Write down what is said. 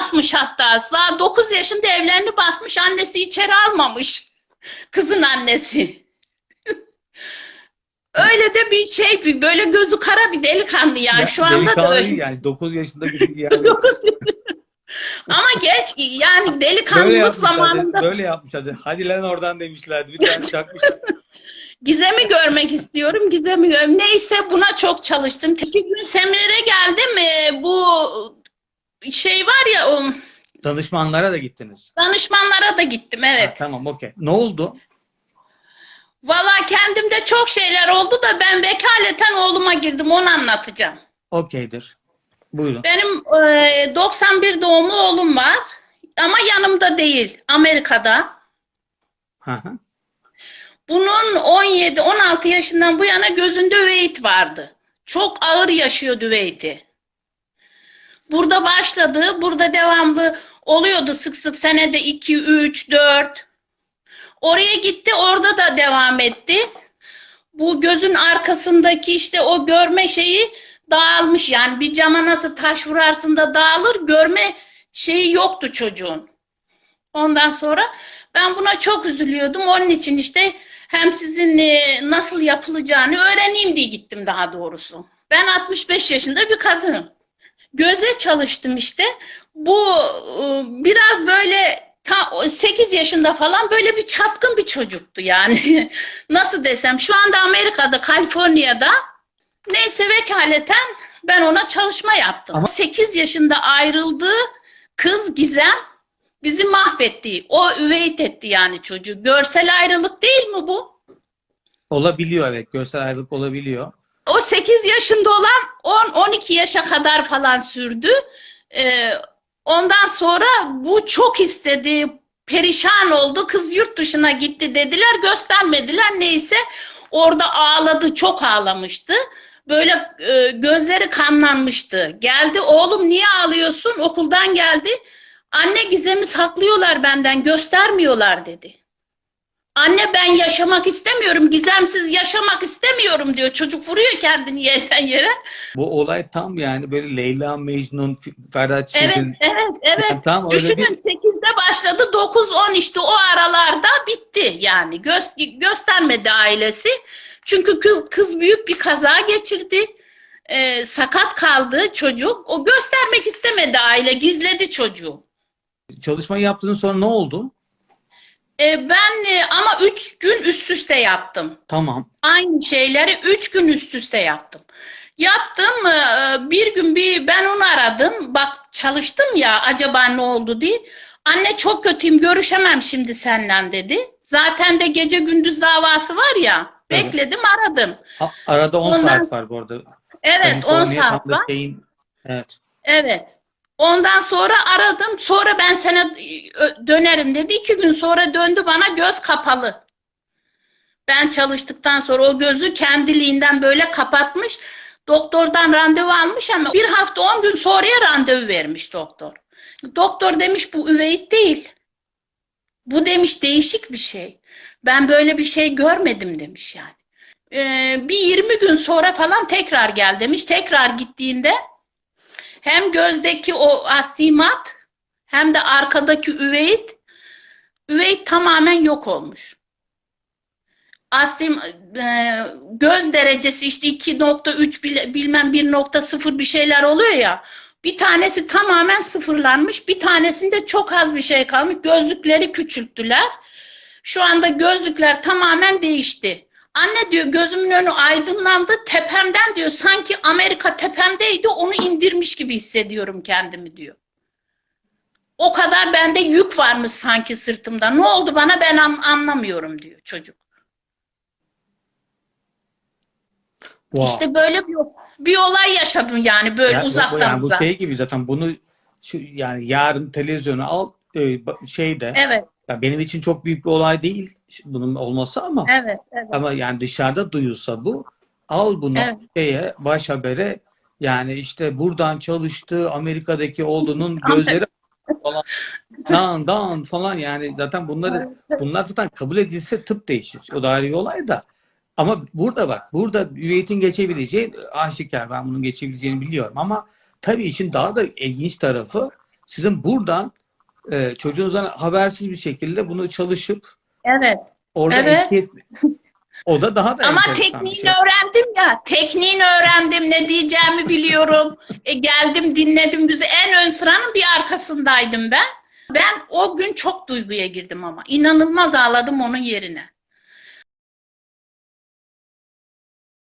basmış hatta. Daha 9 yaşında evlerini basmış. Annesi içeri almamış. Kızın annesi. Öyle de bir şey böyle gözü kara bir delikanlı yani Ya, şu anda da öyle. yani 9 yaşında bir yani Dokuz Ama geç yani delikanlılık zamanında Böyle yapmışlardı. Hadi lan oradan demişlerdi. Bir tane çakmışlar. Gizem'i görmek istiyorum. Gizem'i gör. Neyse buna çok çalıştım. İki gün seminere geldim. Şey var ya o Danışmanlara da gittiniz. danışmanlara da gittim evet. Ha, tamam okey. Ne oldu? Valla kendimde çok şeyler oldu da ben vekaleten oğluma girdim. Onu anlatacağım. Okeydir. Buyurun. Benim e, 91 doğumlu oğlum var. Ama yanımda değil. Amerika'da. Hı hı. Bunun 17-16 yaşından bu yana gözünde üveit vardı. Çok ağır yaşıyordu üveiti. Burada başladı, burada devamlı oluyordu sık sık senede 2, 3, 4. Oraya gitti, orada da devam etti. Bu gözün arkasındaki işte o görme şeyi dağılmış. Yani bir cama nasıl taş vurarsın da dağılır, görme şeyi yoktu çocuğun. Ondan sonra ben buna çok üzülüyordum. Onun için işte hem sizin e, nasıl yapılacağını öğreneyim diye gittim daha doğrusu. Ben 65 yaşında bir kadınım. Göze çalıştım işte. Bu e, biraz böyle ta 8 yaşında falan böyle bir çapkın bir çocuktu yani. Nasıl desem şu anda Amerika'da, Kaliforniya'da neyse vekaleten ben ona çalışma yaptım. Ama- 8 yaşında ayrıldığı kız Gizem bizi mahvetti. O üveyt etti yani çocuğu. Görsel ayrılık değil mi bu? Olabiliyor evet. Görsel ayrılık olabiliyor. O 8 yaşında olan 10-12 yaşa kadar falan sürdü. Ee, ondan sonra bu çok istedi, perişan oldu. Kız yurt dışına gitti dediler, göstermediler. Neyse orada ağladı, çok ağlamıştı. Böyle e, gözleri kanlanmıştı. Geldi, oğlum niye ağlıyorsun? Okuldan geldi. Anne Gizem'i saklıyorlar benden, göstermiyorlar dedi. Anne ben yaşamak istemiyorum, gizemsiz yaşamak istemiyorum diyor. Çocuk vuruyor kendini yerden yere. Bu olay tam yani böyle Leyla Mecnun, Ferhat Evet, Şirin. evet, evet. Yani tam öyle Düşünün bir 8'de başladı, 9-10 işte o aralarda bitti yani. Gö- göstermedi ailesi. Çünkü kız, kız büyük bir kaza geçirdi. Ee, sakat kaldı çocuk. O göstermek istemedi aile, gizledi çocuğu. çalışmayı yaptığın sonra ne oldu? Ee, ben e, ama 3 gün üst üste yaptım. Tamam. Aynı şeyleri üç gün üst üste yaptım. Yaptım e, bir gün bir ben onu aradım. Bak çalıştım ya acaba ne oldu diye. Anne çok kötüyüm görüşemem şimdi senden dedi. Zaten de gece gündüz davası var ya. Evet. Bekledim aradım. A- arada 10 Ondan- saat var bu arada. Evet 10 Kaliforniya saat tam da var. şeyin- evet. Evet. Ondan sonra aradım. Sonra ben sana e, dönerim dedi. İki gün sonra döndü bana göz kapalı. Ben çalıştıktan sonra o gözü kendiliğinden böyle kapatmış. Doktordan randevu almış ama bir hafta on gün sonraya randevu vermiş doktor. Doktor demiş bu üveit değil. Bu demiş değişik bir şey. Ben böyle bir şey görmedim demiş yani. Ee, bir 20 gün sonra falan tekrar gel demiş. Tekrar gittiğinde hem gözdeki o astigmat hem de arkadaki üveit üveit tamamen yok olmuş. Astim e, göz derecesi işte 2.3 bile- bilmem 1.0 bir şeyler oluyor ya. Bir tanesi tamamen sıfırlanmış, bir tanesinde çok az bir şey kalmış. Gözlükleri küçülttüler. Şu anda gözlükler tamamen değişti. Anne diyor gözümün önü aydınlandı. Tepemden diyor sanki Amerika tepemdeydi onu indirmiş gibi hissediyorum kendimi diyor. O kadar bende yük varmış sanki sırtımda. Ne oldu bana ben an- anlamıyorum diyor çocuk. Wow. İşte böyle bir, bir olay yaşadım yani böyle Ya- uzaktan yani bu şey gibi zaten bunu şu, yani yarın televizyona al e, şeyde Evet, ya benim için çok büyük bir olay değil bunun olması ama evet, evet. ama yani dışarıda duyulsa bu al bunu Evet. şeye baş habere yani işte buradan çalıştı Amerika'daki oğlunun gözleri falan dan dan falan yani zaten bunları bunlar zaten kabul edilse tıp değişir. O da ayrı bir olay da. Ama burada bak, burada üveyetin geçebileceği aşikar. Ben bunun geçebileceğini biliyorum ama tabii işin daha da ilginç tarafı sizin buradan e, çocuğunuzdan habersiz bir şekilde bunu çalışıp Evet. orada Evet. etki etme. O da daha da Ama tekniğini şey. öğrendim ya. Tekniğini öğrendim. Ne diyeceğimi biliyorum. E, geldim dinledim güzel. En ön sıranın bir arkasındaydım ben. Ben o gün çok duyguya girdim ama. İnanılmaz ağladım onun yerine.